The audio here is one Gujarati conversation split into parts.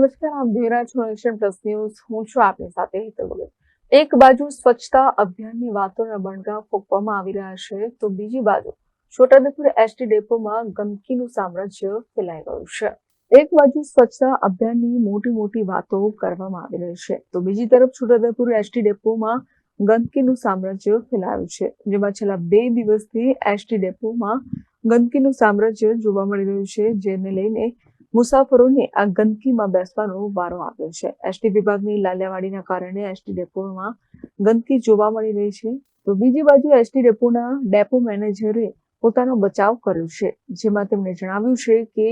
નમસ્કાર આપ જોઈ રહ્યા છો નેશન પ્લસ ન્યૂઝ. હું છું આપની સાથે એક બાજુ સ્વચ્છતા અભિયાનની વાતોના બણગા ફૂંકવામાં આવી રહ્યા છે, તો બીજી બાજુ છોટાઉદેપુર એસટી ડેપોમાં ગંદકીનું સામ્રાજ્ય ફેલાઈ ગયું છે. એક બાજુ સ્વચ્છતા અભિયાનની મોટી મોટી વાતો કરવામાં આવી રહી છે, તો બીજી તરફ છોટાઉદેપુર એસટી ડેપોમાં ગંદકીનું સામ્રાજ્ય ફેલાયું છે, જેમાં છેલ્લા બે દિવસથી એસટી ડેપોમાં ગંદકીનું સામ્રાજ્ય જોવા મળી રહ્યું છે, જેને લઈને મુસાફરોને આ ગંદકીમાં બેસવાનો વારો આવ્યો છે. એસટી વિભાગની લાલિયાવાડીના કારણે એસટી ડેપોમાં ગંદકી જોવા મળી રહી છે. તો બીજી બાજુ એસટી ડેપોના ડેપો મેનેજરે પોતાનો બચાવ કર્યો છે, જેમાં તેમણે જણાવ્યું છે કે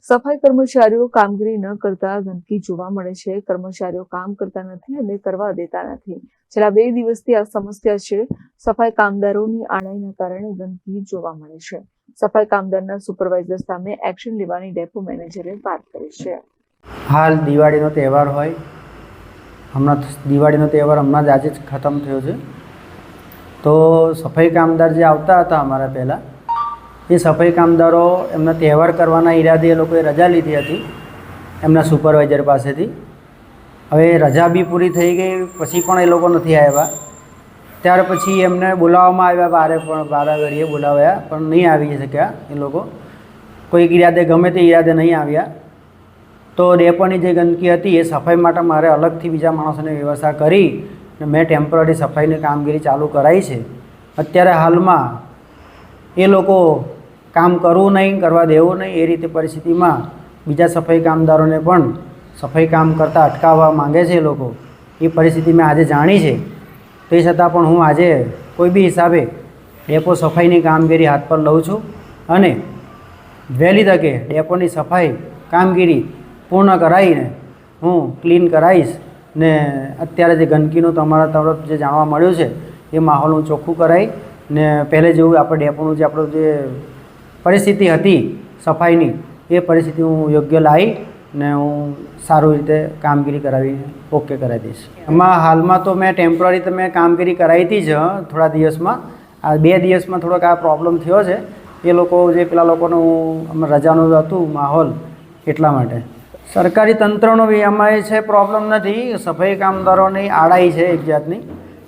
સફાઈ કર્મચારીઓ કામગીરી ન કરતા ગંદકી જોવા મળે છે. કર્મચારીઓ કામ કરતા નથી અને કરવા દેતા નથી. છેલ્લા બે દિવસથી આ સમસ્યા છે. સફાઈ કામદારોની આણાઈના કારણે ગંદકી જોવા મળે છે. સફાઈ કામદારના સુપરવાઇઝર સામે એક્શન લેવાની ડેપો મેનેજરે વાત કરી છે. હાલ દિવાળીનો તહેવાર હોય, હમણાં દિવાળીનો તહેવાર હમણાં જ આજે જ ખતમ થયો છે. તો સફાઈ કામદાર જે આવતા હતા અમારા પહેલાં, એ સફાઈ કામદારો એમના તહેવાર કરવાના ઈરાદે એ લોકોએ રજા લીધી હતી, એમના સુપરવાઇઝર પાસેથી. હવે રજા બી પૂરી થઈ ગઈ, પછી પણ એ લોકો નથી આવ્યા. ત્યાર પછી એમને બોલાવવામાં આવ્યા બારે પણ બારા ઘડીએ બોલાવ્યા, પણ નહીં આવી શક્યા એ લોકો. કોઈક ઈરાદે ગમે તે ઈરાદે નહીં આવ્યા. તો ડેપોની જે ગંદકી હતી એ સફાઈ માટે મારે અલગથી બીજા માણસોની વ્યવસ્થા કરી અને મેં ટેમ્પરરી સફાઈની કામગીરી ચાલુ કરાવી છે. અત્યારે હાલમાં એ લોકો કામ કરવું નહીં, કરવા દેવું નહીં એ રીતે પરિસ્થિતિમાં બીજા સફાઈ કામદારોને પણ સફાઈ કામ કરતાં અટકાવવા માંગે છે એ લોકો. એ પરિસ્થિતિ મેં આજે જાણી છે. તે છતાં પણ હું આજે કોઈ બી હિસાબે ડેપો સફાઈની કામગીરી હાથ પર લઉં છું અને વહેલી તકે ડેપોની સફાઈ કામગીરી પૂર્ણ કરાવીને હું ક્લીન કરાવીશ ને અત્યારે જે ગંદકીનું તમારા તરફ જે જાણવા મળ્યું છે, એ માહોલ હું ચોખ્ખું કરાવી ને પહેલે જેવું આપણે ડેપોનું જે આપણું જે પરિસ્થિતિ હતી સફાઈની, એ પરિસ્થિતિ હું યોગ્ય લાવી ને હું સારું રીતે કામગીરી કરાવી, ઓકે કરાવી દઈશ. એમાં હાલમાં તો મેં ટેમ્પરરી તો મેં કામગીરી કરાવી હતી જ, થોડા દિવસમાં. આ બે દિવસમાં થોડોક આ પ્રોબ્લેમ થયો છે. એ લોકો જે પેલા લોકોનું આમાં રજાનું હતું, માહોલ એટલા માટે. સરકારી તંત્રનો બી એમાં છે પ્રોબ્લેમ નથી. સફાઈ કામદારોની આડાઈ છે એક જાતની,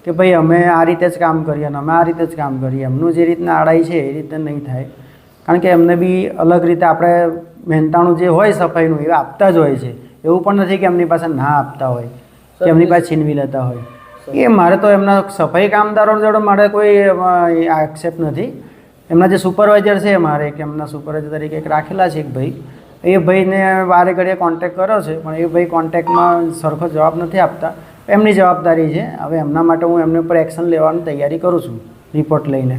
કે ભાઈ અમે આ રીતે જ કામ કરીએ અને અમે આ રીતે જ કામ કરીએ. એમનું જે રીતના આડાઈ છે, એ રીતે નહીં થાય. કારણ કે એમને બી અલગ રીતે આપણે મહેનતાણું જે હોય સફાઈનું એ આપતા જ હોય છે. એવું પણ નથી કે એમની પાસે ના આપતા હોય કે એમની પાસે છીનવી લેતા હોય. એ મારે તો એમના સફાઈ કામદારો જોડે મારે કોઈ આક્ષેપ નથી. એમના જે સુપરવાઇઝર છે મારે કે એમના સુપરવાઇઝર તરીકે એક રાખેલા છે એક ભાઈ. એ ભાઈને વારે ઘડીએ કોન્ટેક કર્યો છે પણ એ ભાઈ કોન્ટેકમાં સરખો જવાબ નથી આપતા. એમની જવાબદારી છે. હવે એમના માટે હું એમને ઉપર એક્શન લેવાની તૈયારી કરું છું રિપોર્ટ લઈને.